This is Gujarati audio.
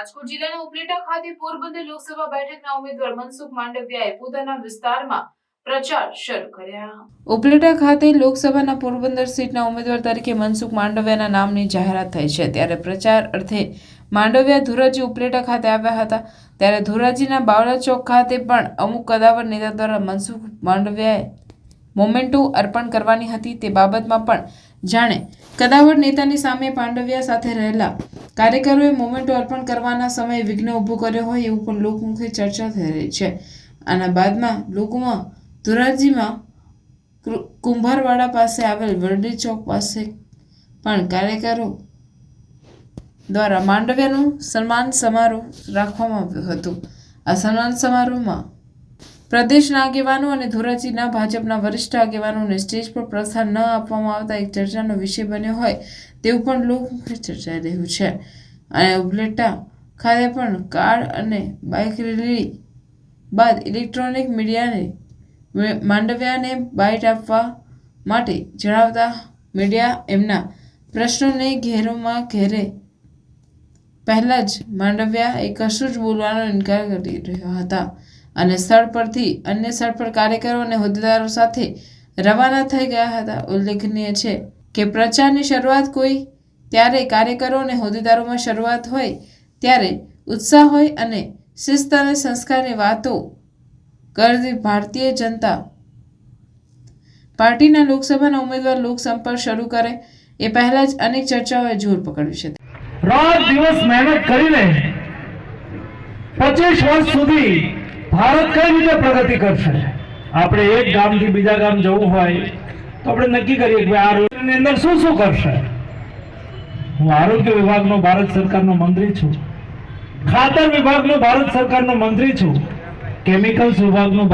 રાજકોટ જિલ્લાના ઉપલેટા ખાતે પોરબંદર લોકસભા બેઠકના ઉમેદવાર મનસુખ માંડવિયાએ પોતાના વિસ્તારમાં ઉપલેટા ખાતે લોકસભાના પોરબંદર સીટના ઉમેદવાર તરીકે મનસુખ માંડવિયાના નામની જાહેરાત થઈ છે. ત્યારે પ્રચાર અર્થે માંડવિયા ધોરાજી ઉપલેટા ખાતે આવ્યા હતા. ત્યારે ધોરાજીના બાવળા ચોક ખાતે પણ અમુક કદાવર નેતા દ્વારા મનસુખ માંડવિયાએ મોમેન્ટો અર્પણ કરવાની હતી. તે બાબતમાં પણ જાણે કદાવર નેતાની સામે પાંડવિયા સાથે રહેલા કાર્યકરોએ મોમેન્ટો અર્પણ કરવાના સમયે વિઘ્ન ઊભું કર્યો હોય એવું પણ લોકમુખે ચર્ચા થઈ રહી છે. આના બાદમાં લોકોમાં ધોરાજીમાં કુંભારવાડા પાસે આવેલ વરડી ચોક પાસે પણ કાર્યકરો દ્વારા માંડવ્યાનું સન્માન સમારોહ રાખવામાં આવ્યો હતો. આ સન્માન સમારોહમાં પ્રદેશના આગેવાનો અને ધોરાજીના ભાજપના વરિષ્ઠ આગેવાનોને સ્ટેજ પર પ્રસ્થાન ન આપવામાં આવતા એક ચર્ચાનો વિષય બન્યો હોય તેવું પણ લોકમુખે ચર્ચાઈ રહ્યું છે. અને ઉપલેટા ખાતે પણ કાર અને બાઇક રેલી બાદ ઇલેક્ટ્રોનિક મીડિયાને માંડવ્યાને બાઇટ આપવા માટે જણાવતા મીડિયા એમના પ્રશ્નોને ઘેરોમાં ઘેરે પહેલાં જ માંડવ્યા એ કશું જ બોલવાનો ઇનકાર કરી રહ્યા હતા. અને સ્થળ પરથી અન્ય સ્થળ પર કાર્યકરો અને હોદ્દેદારો સાથે રવાના થઈ ગયા હતા. ઉલ્લેખનીય છે કે પ્રચારની શરૂઆત કોઈ ત્યારે કાર્યકરો અને હોદ્દેદારોમાં શરૂઆત હોય ત્યારે ઉત્સાહ હોય અને શિસ્ત અને સંસ્કારની વાતો કરતી ભારતીય જનતા પાર્ટીના લોકસભાના ઉમેદવાર લોકસંપર્ક શરૂ કરે એ પહેલા જ અનેક ચર્ચાઓએ જોર પકડ્યું છે. રાત દિવસ મહેનત કરીને પચીસ વર્ષ સુધી ભારત કઈ રીતે પ્રગતિ કરશે? આપણે એક ગામથી બીજા ગામ જવું હોય, તો આપણે નક્કી કરીએ કે આ રોડની અંદર શું શું કરશે? હું આરોગ્ય વિભાગનો ભારત સરકારનો મંત્રી છું. ખાતર વિભાગનો ભારત સરકારનો મંત્રી છું. કેમિકલ્સ વિભાગનો